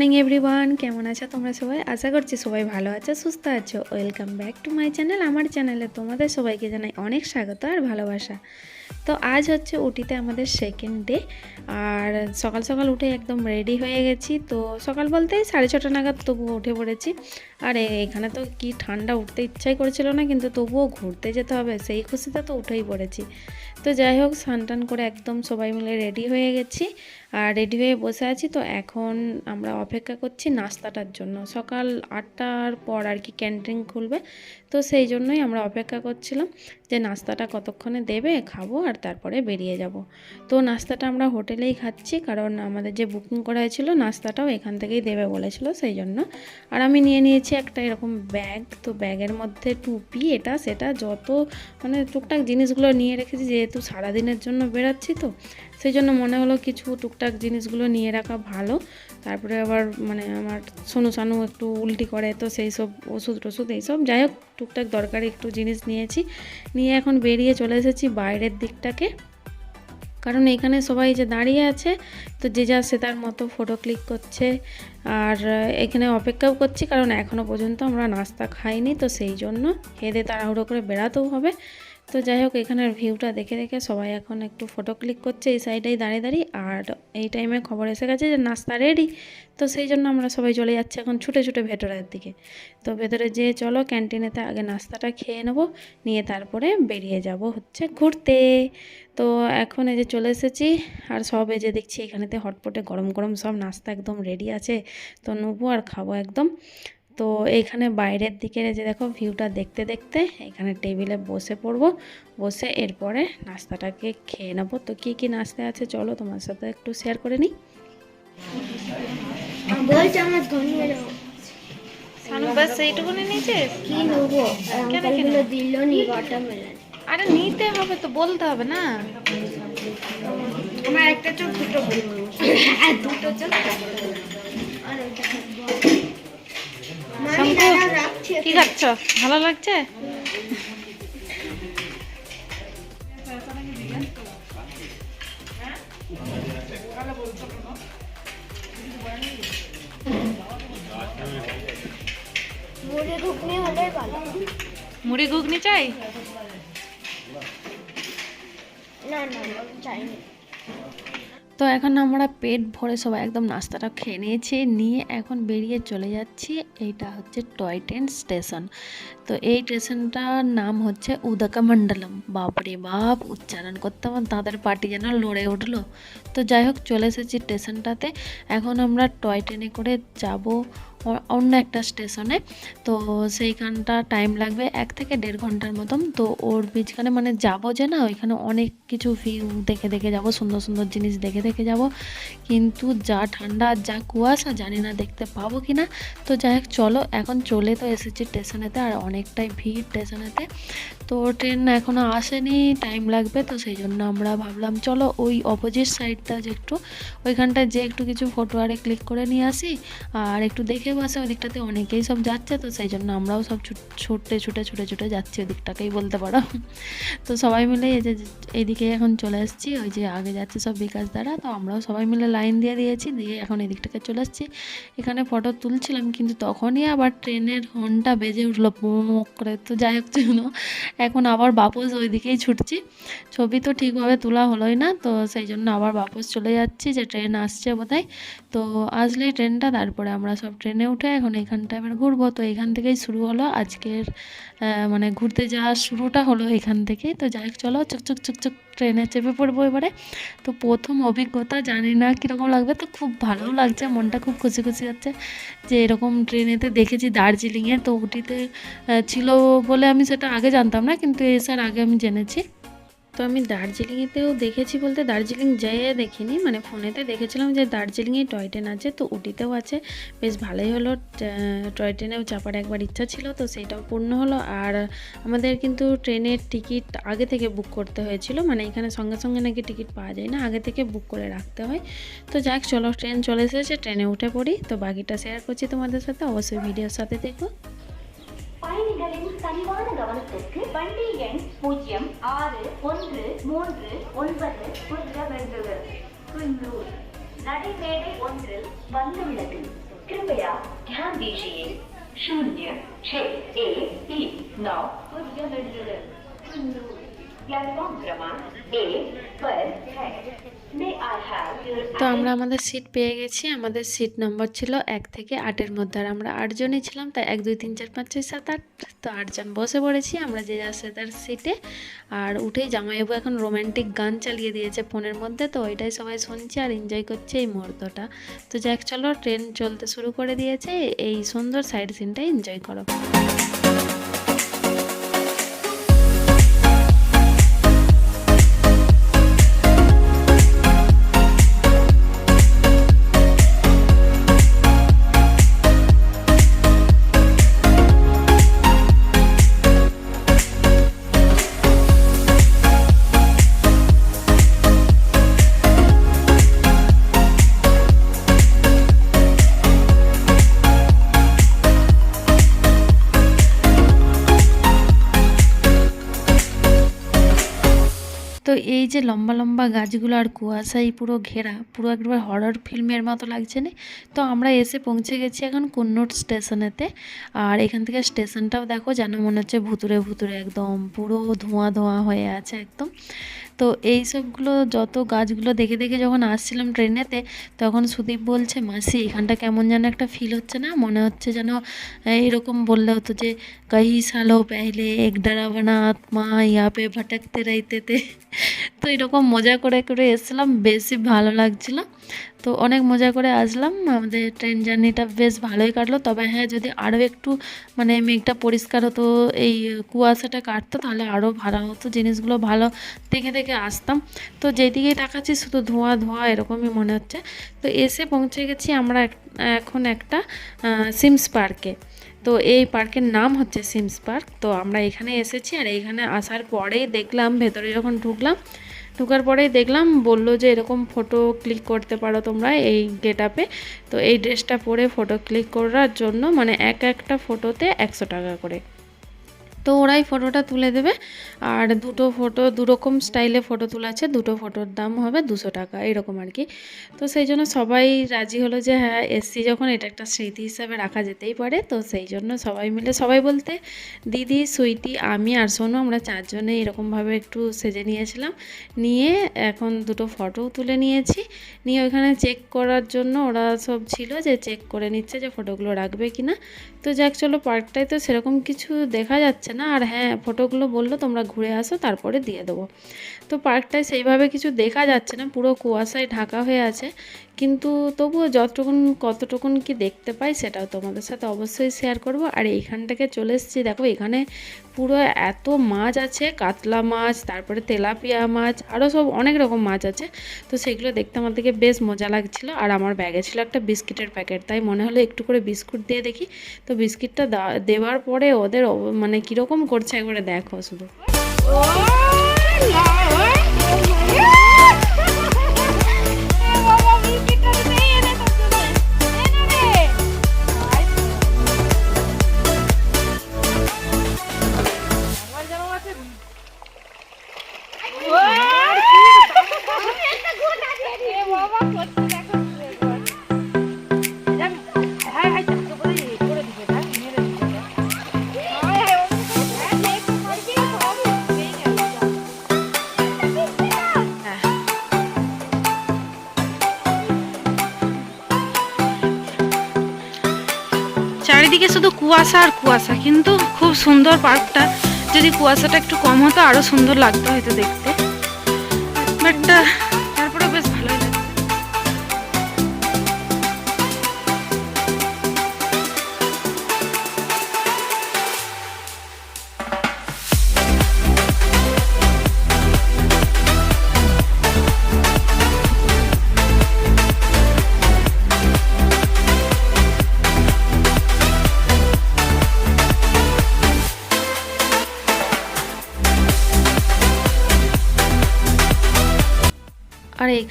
Morning everyone কেমন আছো তোমরা সবাই? আশা করছি সবাই ভালো আছো, সুস্থ আছো। Welcome back to my channel আমার চ্যানেলে তোমাদের সবাইকে জানাই অনেক স্বাগত আর ভালোবাসা। তো আজ হচ্ছে উটিতে আমাদের সেকেন্ড ডে আর সকাল সকাল উঠে একদম রেডি হয়ে গেছি। তো সকাল বলতে সাড়ে ছটা নাগাদ তবুও উঠে পড়েছি। আর এখানে তো কি ঠান্ডা উঠতে ইচ্ছাই করেছিল না, কিন্তু তবুও ঘুরতে যেতে হবে, সেই খুশিতে তো উঠেই পড়েছি। তো যাই হোক, স্নান করে একদম সবাই মিলে রেডি হয়ে গেছি। আর রেডি হয়ে বসে আছি, তো এখন আমরা অপেক্ষা করছি নাস্তাটার জন্য। সকাল আটটার পর আর কি ক্যান্টিন খুলবে, তো সেই জন্যই আমরা অপেক্ষা করছিলাম যে নাস্তাটা কতক্ষণে দেবে, খাব আর তারপরে বেরিয়ে যাব। তো নাস্তাটা আমরা হোটেলেই খাচ্ছি, কারণ আমাদের যে বুকিং করা হয়েছিল নাস্তাটাও এখান থেকেই দেবে বলেছিল, সেই জন্য। আর আমি নিয়ে নিয়েছি একটা এরকম ব্যাগ তো ব্যাগের মধ্যে টুপি, এটা, সেটা, যত মানে টুকটাক জিনিসগুলো নিয়ে রেখেছি যেহেতু সারাদিনের জন্য বেরাচ্ছি তো সেই জন্য মনে হলো কিছু টুকটাক জিনিসগুলো নিয়ে রাখা ভালো। তারপরে আবার মানে আমার সোনু সানু একটু উল্টি করে, তো সেই সব ওষুধ টষুধ এইসব যাই হোক, টুকটাক দরকারি একটু জিনিস নিয়েছি। নিয়ে এখন বেরিয়ে চলে এসেছি বাইরের দিকটাকে। কারণ এখানে সবাই যে দাঁড়িয়ে আছে, তো যে যা সে তার মতো ফটো ক্লিক করছে। আর এখানে অপেক্ষাও করছি, কারণ এখনও পর্যন্ত আমরা নাস্তা খাইনি, তো সেই জন্য খেয়ে তাড়াহুড়ো করে বেড়াতেও হবে। তো যাই হোক, এখানের ভিউটা দেখে দেখে সবাই এখন একটু ফটো ক্লিক করছে, এই সাইডেই দাঁড়িয়ে দাঁড়িয়ে, আর এই টাইমে খবর এসে গেছে যে নাস্তা রেডি তো সেই জন্য আমরা সবাই চলে যাচ্ছি এখন ছুটে ছুটে ভেতরের দিকে। তো ভেতরে যেয়ে চলো ক্যান্টিনেতে আগে নাস্তাটা খেয়ে নেব, নিয়ে তারপরে বেরিয়ে যাব হচ্ছে ঘুরতে। তো এখন এই যে চলে এসেছি, আর সব এই যে দেখছি এখানেতে হটপটে গরম গরম সব নাস্তা একদম রেডি আছে। তো নেব আর খাব একদম। তো এইখানে বাইরের দিকের এই যে দেখো ভিউটা দেখতে দেখতে এখানে টেবিলে বসে পড়ব বসে এরপরে নাস্তাটাকে খেয়ে নেব। তো কী কী নাস্তা আছে চলো তোমার সাথে একটু শেয়ার করে নিই। আরে নিতে হবে তো বলতে হবে না। আমার একটা চোখ দুটো দুটো চোখ? আর শঙ্কু, কি খাচ্ছ? ভালো লাগছে? মুড়ি ঘুগনি চাই? না না না, চাইনি। তো এখন আমরা পেট ভরে সবাই একদম নাস্তাটা খেয়ে নিয়েছি, নিয়ে এখন বেরিয়ে চলে যাচ্ছি। এইটা হচ্ছে টয় ট্রেন স্টেশন। তো এই স্টেশনটার নাম হচ্ছে উদকা মণ্ডলম বাপরে বাপ, উচ্চারণ করতে আমার তাদের পার্টি যেন লড়ে উঠল। তো যাই হোক, চলে এসেছি স্টেশনটাতে। এখন আমরা টয় ট্রেনে করে যাব অন্য একটা স্টেশনে। তো সেইখানটা টাইম লাগবে এক থেকে দেড় ঘণ্টার মতন। তো ওর বীজখানে মানে যাব যে না, ওইখানে অনেক কিছু ভিউ দেখে দেখে যাব, সুন্দর সুন্দর জিনিস দেখে দেখে যাব। কিন্তু যা ঠান্ডা, যা কুয়াশা জানি না দেখতে পাবো কি না তো যাই হোক, চলো, এখন চলে তো এসেছি স্টেশনেতে আর অনেকটাই ভিড় স্টেশনেতে। তো ট্রেন এখনও আসেনি টাইম লাগবে, তো সেই জন্য আমরা ভাবলাম চলো ওই অপোজিট সাইডটা যে একটু, ওইখানটায় যে একটু কিছু ফটো আরে ক্লিক করে নিয়ে আসি। আর একটু দেখে বসে ওই দিকটাতে অনেকেই সব যাচ্ছে, তো সেই জন্য আমরাও সব ছুট- ছুটে ছুটে ছুটে যাচ্ছি ওদিকটাকেই বলতে পারো। তো সবাই মিলে এই যে, এইদিকে এখন চলে এসেছি ওই যে আগে যাচ্ছে সব বিকাশ দ্বারা, তো আমরাও সবাই মিলে লাইন দিয়ে দিয়েছি, দিয়ে এখন এদিকটাকে চলে এসেছি এখানে ফটো তুলছিলাম, কিন্তু তখনই আবার ট্রেনের হর্নটা বেজে উঠল পোক করে, তো যাই হোক, চলো। এখন আবার বাপস ওইদিকেই ছুটছি। ছবি তো ঠিকভাবে তোলা হলোই না, তো সেই জন্য আবার বাপস চলে যাচ্ছি যে ট্রেন আসছে বোধহয়। তো আসলেই ট্রেনটা, তারপরে আমরা সব ট্রেনে উঠে এখন এখানটা এবার ঘুরবো। তো এখান থেকেই শুরু হলো আজকের মানে ঘুরতে যাওয়ার শুরুটা হলো এখান থেকেই। তো যাই হোক, চলো চুক চুক চুকচুক চুকচুক। ট্রেনে চেপে পড়ব এবারে। তো প্রথম অভিজ্ঞতা জানি না কীরকম লাগবে, তো খুব ভালোও লাগছে, মনটা খুব খুশি খুশি হচ্ছে যে এরকম ট্রেনেতে দেখেছি দার্জিলিংয়ে। তো উটিতে ছিল বলে আমি সেটা আগে জানতাম না, কিন্তু এসার আগে আমি জেনেছি। তো আমি দার্জিলিংয়েতেও দেখেছি বলতে দার্জিলিং যেয়ে দেখিনি। মানে ফোনেতে দেখেছিলাম যে দার্জিলিংয়ে টয় ট্রেন আছে, তো উটিতেও আছে। বেশ ভালোই হলো টয় ট্রেনেও চাপার একবার ইচ্ছা ছিল, তো সেটাও পূর্ণ হলো। আর আমাদের কিন্তু ট্রেনের টিকিট আগে থেকে বুক করতে হয়েছিল মানে এখানে সঙ্গে সঙ্গে নাকি টিকিট পাওয়া যায় না, আগে থেকে বুক করে রাখতে হয়। তো যাক, চলো ট্রেন চলে এসেছে, ট্রেনে উঠে পড়ি। তো বাকিটা শেয়ার করছি তোমাদের সাথে, অবশ্যই ভিডিওর সাথে দেখো। பயணிகளின் கனிவான கவனத்திற்கு வண்டி எண் பூஜ்ஜியம் ஆறு ஒன்று மூன்று ஒன்பது புரிய வேண்டுகிறது பெங்களூர் நடைமேடை ஒன்றில் வந்துள்ளது कृपया ध्यान दीजिए शून्य छः एक तीन नौ प्लेटफॉर्म क्रमांक তো আমরা আমাদের সিট পেয়ে গেছি। আমাদের সিট নম্বর ছিল এক থেকে আটের মধ্যে। আর আমরা আটজনই ছিলাম তাই এক দুই তিন চার পাঁচ ছয় সাত আট তো আটজন বসে পড়েছি। আমরা যে যাচ্ছে তার সিটে আর উঠেই জামাইবু এখন রোম্যান্টিক গান চালিয়ে দিয়েছে ফোনের মধ্যে। তো ওইটাই সবাই শুনছে আর এনজয় করছে এই মুহূর্তটা। তো যাক চলো ট্রেন চলতে শুরু করে দিয়েছে। এই সুন্দর সাইড সিনটা এনজয় করো। তো এই যে লম্বা লম্বা গাছগুলো আর কুয়াশাই পুরো ঘেরা, পুরো একবার হরর ফিল্মের মতো লাগছে না? তো আমরা এসে পৌঁছে গেছি এখন কন্নড় স্টেশনেতে আর এখান থেকে স্টেশনটাও দেখো যেন মনে হচ্ছে ভুতুরে ভুতুরে একদম পুরো ধোঁয়া ধোঁয়া হয়ে আছে একদম। তো এই সবগুলো যত গাছগুলো দেখে দেখে যখন আসছিলাম ট্রেনেতে তখন সুদীপ বলছে, মাসি, এখানটা কেমন যেন একটা ফিল হচ্ছে না? মনে হচ্ছে যেন এরকম বললে হতো যে কহি সালো পেহলে এক ডারাবানা আত্মা ইয়া পে ভটকতে রাইতেতে। তো এরকম মজা করে করে এসছিলাম, বেশি ভালো লাগছিল। তো অনেক মজা করে আসলাম। আমাদের ট্রেন জার্নিটা বেশ ভালোই কাটলো। তবে হ্যাঁ যদি আরও একটু মানে মেঘটা পরিষ্কার হতো, এই কুয়াশাটা কাটতো, তাহলে আরও ভালো হতো, জিনিসগুলো ভালো দেখে দেখে আসতাম। তো যেদিকেই তাকাচ্ছি, শুধু ধোঁয়া ধোঁয়া এরকমই মনে হচ্ছে। তো এসে পৌঁছে গেছি আমরা এখন একটা সিমস পার্কে তো এই পার্কের নাম হচ্ছে সিমস পার্ক তো আমরা এখানে এসেছি আর এখানে আসার পরেই দেখলাম, ভেতরে যখন ঢুকলাম ঢুকার পরেই দেখলাম বলল যে এরকম ফটো ক্লিক করতে পারো তোমরা এই গেট আপে তো এই ড্রেসটা পরে ফটো ক্লিক করার জন্য মানে এক একটা ফটোতে একশো টাকা করে। তো ওরাই ফটোটা তুলে দেবে। আর দুটো ফটো, দুরকম স্টাইলে ফটো তোলা আছে, দুটো ফটোর দাম হবে দুশো টাকা, এরকম আর কি। তো সেই জন্য সবাই রাজি হলো যে হ্যাঁ এসছি যখন এটা একটা স্মৃতি হিসাবে রাখা যেতেই পারে, তো সেই জন্য সবাই মিলে, সবাই বলতে দিদি, সুইটি, আমি আর সোনু আমরা চারজনে এরকমভাবে একটু সেজে নিয়েছিলাম। নিয়ে এখন দুটো ফটো তুলে নিয়েছি। নিয়ে ওইখানে চেক করার জন্য ওরা সব ছিল যে চেক করে নিচ্ছে যে ফটোগুলো রাখবে কি না তো যাক, চলো পার্কটায় তো সেরকম কিছু দেখা যাচ্ছে না? আর হ্যাঁ ফটোগুলো বলল তোমরা ঘুরে আসো, তারপরে দিয়ে দেবো। তো পার্কটায় সেইভাবে কিছু দেখা যাচ্ছে না, পুরো কুয়াশায় ঢাকা হয়ে আছে। কিন্তু তবুও যতটুকুন, কতটুকুন কি দেখতে পাই সেটাও তোমাদের সাথে অবশ্যই শেয়ার করব। আর এইখান থেকে চলে এসেছি, দেখো এখানে পুরো এত মাছ আছে, কাতলা মাছ, তারপরে তেলাপিয়া মাছ আরও সব অনেক রকম মাছ আছে। তো সেগুলো দেখতে আমার থেকে বেশ মজা লাগছিল। আর আমার ব্যাগে ছিল একটা বিস্কিটের প্যাকেট, তাই মনে হলো একটু করে বিস্কুট দিয়ে দেখি। তো বিস্কিটটা দেওয়ার পরে ওদের মানে কীরকম করছে একবারে দেখো শুধু। কুয়াশা আর কুয়াশা, কিন্তু খুব সুন্দর পার্কটা। যদি কুয়াশাটা একটু কম হতো, আরও সুন্দর লাগতো হয়তো দেখতে। বাট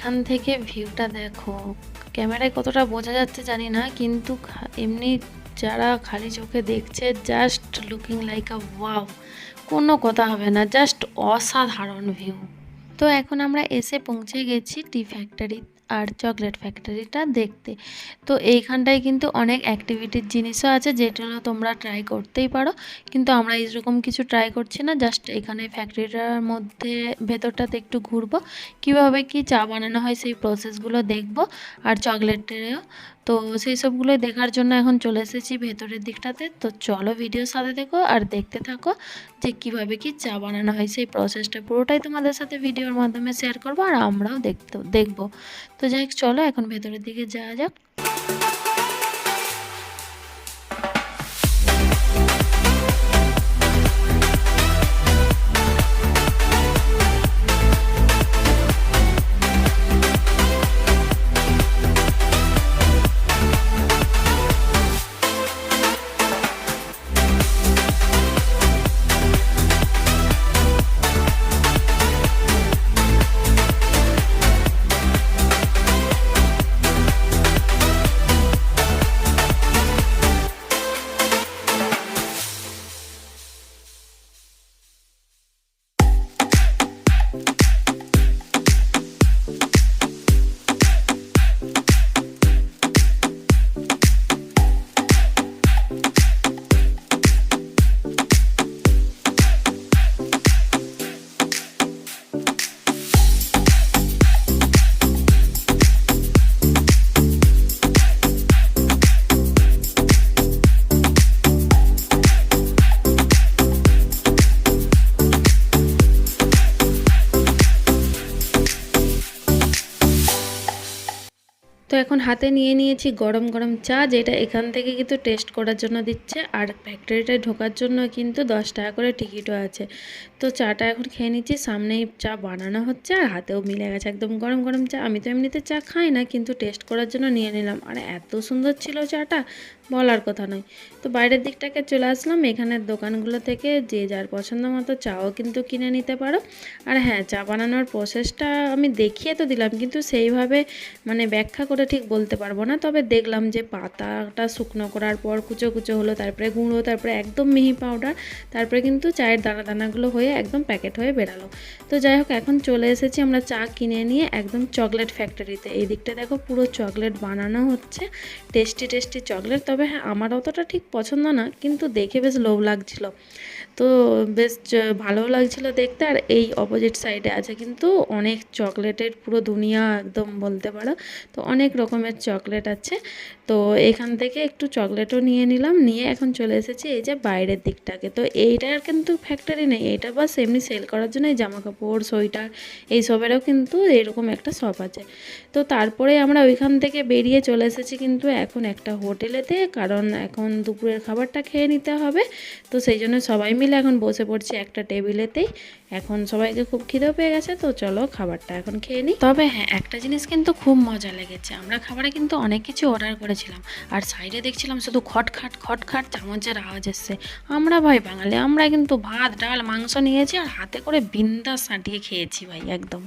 এখান থেকে ভিউটা দেখো। ক্যামেরায় কতটা বোঝা যাচ্ছে জানি না, কিন্তু এমনি যারা খালি চোখে দেখছে just looking like a wow কোনো কথা হবে না জাস্ট অসাধারণ ভিউ তো এখন আমরা এসে পৌঁছে গেছি টি ফ্যাক্টরি আর চকলেট ফ্যাক্টরিটা দেখতে। তো এইখানটায় কিন্তু অনেক অ্যাক্টিভিটির জিনিসও আছে যেগুলো তোমরা ট্রাই করতেই পারো। কিন্তু আমরা এইরকম কিছু ট্রাই করছি না জাস্ট এখানে ফ্যাক্টরিটার মধ্যে ভেতরটাতে একটু ঘুরবো। কীভাবে কি চা বানানো হয় সেই প্রসেসগুলো দেখব। আর চকলেটেরও। তো সেই সবগুলো দেখার জন্য এখন চলে এসেছি ভেতরের দিকটাতে। তো চলো ভিডিওর সাথে দেখো আর দেখতে থাকো যে কীভাবে কি চা বানানো হয় সেই প্রসেসটা পুরোটাই তোমাদের সাথে ভিডিওর মাধ্যমে শেয়ার করব আর আমরাও দেখতে, দেখব। তো যাই চলো এখন ভেতরের দিকে যাওয়া যাক। হাতে নিয়ে নিয়েছি গরম গরম চা, যেটা এখান থেকে কিন্তু টেস্ট করার জন্য দিচ্ছে। আর ফ্যাক্টরিটায় ঢোকার জন্য কিন্তু দশ টাকা করে টিকিটও আছে। তো চাটা এখন খেয়ে নিচ্ছি, সামনেই চা বানানো হচ্ছে আর হাতেও মিলে গেছে। একদম গরম গরম চা। আমি তো এমনিতে চা খাই না, কিন্তু টেস্ট করার জন্য নিয়ে নিলাম। আর এত সুন্দর ছিল চাটা। বলার কথা নয়। তো বাইরের দিকটাকে চলে আসলাম। এখানের দোকানগুলো থেকে যে যার পছন্দ মতো চাও কিন্তু কিনে নিতে পারো। আর হ্যাঁ চা বানানোর প্রসেসটা আমি দেখিয়ে তো দিলাম, কিন্তু সেইভাবে মানে ব্যাখ্যা করে ঠিক বলতে পারব না। তবে দেখলাম যে পাতাটা শুকনো করার পর কুচো কুচো হলো, তারপরে গুঁড়ো, তারপরে একদম মিহি পাউডার তারপরে কিন্তু চায়ের দানা দানাগুলো হয়ে একদম প্যাকেট হয়ে বেরালো। তো যাই হোক, এখন চলে এসেছি আমরা চা কিনে নিয়ে একদম চকলেট ফ্যাক্টরিতে এই দিকটা দেখো পুরো চকলেট বানানো হচ্ছে। টেস্টি টেস্টি চকলেট তবে হ্যাঁ আমার অতটা ঠিক পছন্দ না কিন্তু দেখে বেশ লোভ লাগছিল। তো বেশ ভালোও লাগছিল দেখতে। আর এই অপোজিট সাইডে আছে কিন্তু অনেক চকলেটের পুরো দুনিয়া একদম বলতে পারো। তো অনেক রকমের চকলেট আছে। তো এখান থেকে একটু চকলেটও নিয়ে নিলাম। নিয়ে এখন চলে এসেছি এই যে বাইরের দিকটাকে। তো এইটার কিন্তু ফ্যাক্টরি নেই। এটা বাস এমনি সেল করার জন্য এই জামা কাপড় সোয়েটার এইসবেরও কিন্তু এরকম একটা শপ আছে। তো তারপরে আমরা ওইখান থেকে বেরিয়ে চলে এসেছি কিন্তু এখন একটা হোটেলেতে। কারণ এখন দুপুরের খাবারটা খেয়ে নিতে হবে। তো সেই জন্য সবাই মিলে এখন বসে পড়ছি একটা টেবিলেতেই। এখন সবাইকে খুব খিদেও পেয়ে গেছে, তো চলো খাবারটা এখন খেয়ে নিই। তবে হ্যাঁ একটা জিনিস কিন্তু খুব মজা লেগেছে। আমরা খাবারে কিন্তু অনেক কিছু অর্ডার করেছিলাম। আর সাইডে দেখছিলাম শুধু খটখাট খটখাট চামচের আওয়াজ এসছে। আমরা ভাই বাঙালি, আমরা কিন্তু ভাত, ডাল, মাংস নিয়েছি আর হাতে করে বিন্দাস সাঁটিয়ে খেয়েছি ভাই, একদম।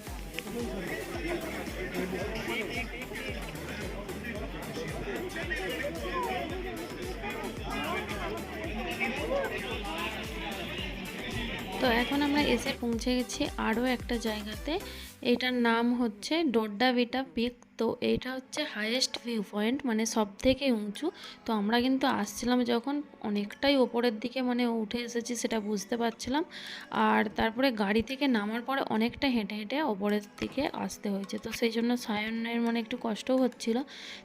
তো এখন আমরা এসে পৌঁছে গেছি আরও একটা জায়গাতে। এটার নাম হচ্ছে ডোড্ডা বিটা পিক। তো এইটা হচ্ছে হাইয়েস্ট ভিউ পয়েন্ট মানে সব থেকে উঁচু। তো আমরা কিন্তু আসছিলাম যখন অনেকটাই ওপরের দিকে মানে উঠে এসেছি সেটা বুঝতে পারছিলাম। আর তারপরে গাড়ি থেকে নামার পরে অনেকটা হেঁটে হেঁটে ওপরের দিকে আসতে হয়েছে। তো সেই জন্য সায়নের মানে একটু কষ্টও হচ্ছিল।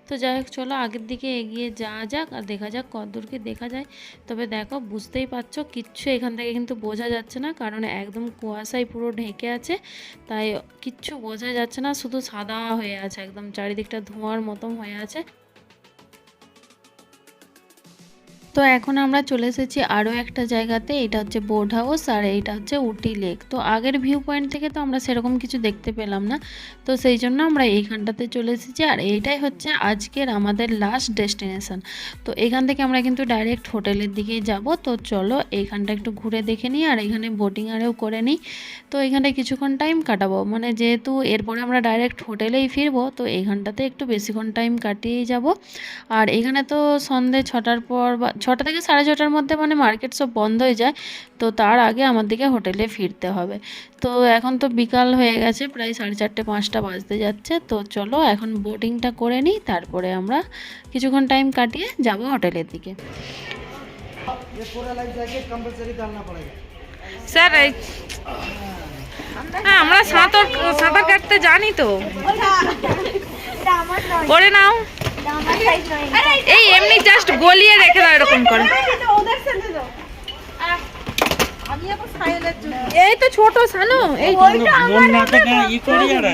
তো যাই হোক, চলো আগের দিকে এগিয়ে যাওয়া যাক আর দেখা যাক কতদূর কি দেখা যায়। তবে দেখো, বুঝতেই পারছ, কিচ্ছু এখান থেকে কিন্তু বোঝা যাচ্ছে না। কারণ একদম কুয়াশায় পুরো ঢেকে আছে। তাই কিচ্ছু বোঝা যাচ্ছে না শুধু সাদা হয়ে আছে একদম চারিদিকটা ধোঁয়ার মতন হয়ে আছে। তো এখন আমরা চলে এসেছি আরও একটা জায়গাতে, এটা হচ্ছে বোর্ড হাউস আর এইটা হচ্ছে উটি লেক তো আগের ভিউ পয়েন্ট থেকে তো আমরা সেরকম কিছু দেখতে পেলাম না। তো সেই জন্য আমরা এইখানটাতে চলে এসেছি আর এইটাই হচ্ছে আজকের আমাদের লাস্ট ডেস্টিনেশন তো এখান থেকে আমরা কিন্তু ডাইরেক্ট হোটেলের দিকেই যাব। তো চলো এইখানটা একটু ঘুরে দেখে নিই আর এখানে বোটিং আরেও করে নিই। তো এখানে কিছুক্ষণ টাইম কাটাবো। মানে যেহেতু এরপরে আমরা ডাইরেক্ট হোটেলেই ফিরবো, তো এইখানটাতে একটু বেশিক্ষণ টাইম কাটিয়েই যাব। আর এখানে তো সন্ধে ছটার পর বা ছটা থেকে সাড়ে ছটার মধ্যে মানে মার্কেট সব বন্ধ হয়ে যায় তো তার আগে আমাদেরকে হোটেলে ফিরতে হবে। তো এখন তো বিকাল হয়ে গেছে প্রায় সাড়ে চারটে পাঁচটা বাজতে যাচ্ছে তো চলো এখন বোটিংটা করে নিই তারপরে আমরা কিছুক্ষণ টাইম কাটিয়ে যাব হোটেলের দিকে। স্যার হ্যাঁ আমরা সাঁতার সাঁতার কাটতে জানি তো। করে নাও। এই এমনি জাস্ট গলিয়ে রেখে দাও এরকম করে। ওদের সাথে দাও এই তো ছোট সানো এই মন না থেকে ই করি আর।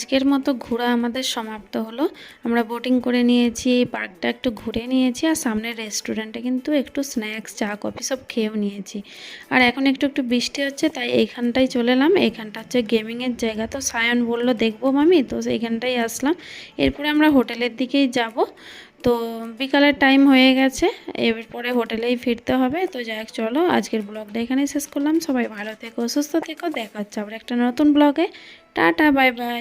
আজকের মতো ঘোরা আমাদের সমাপ্ত হলো। আমরা বোটিং করে নিয়েছি পার্কটা একটু ঘুরে নিয়েছি আর সামনের রেস্টুরেন্টে কিন্তু একটু স্ন্যাক্স চা কফি সব খেয়েও নিয়েছি। আর এখন একটু একটু বৃষ্টি হচ্ছে, তাই এইখানটাই চলে এলাম। এইখানটা হচ্ছে গেমিংয়ের জায়গা। তো সায়ন বলল, দেখব মামি। তো সেইখানটাই আসলাম। এরপরে আমরা হোটেলের দিকেই যাব। তো বিকালের টাইম হয়ে গেছে। এরপরে হোটেলেই ফিরতে হবে। তো যাই চলো আজকের ব্লগটা এখানেই শেষ করলাম। সবাই ভালো থেকো, সুস্থ থেকো। দেখা হচ্ছে আবার একটা নতুন ব্লগে টাটা বাই বাই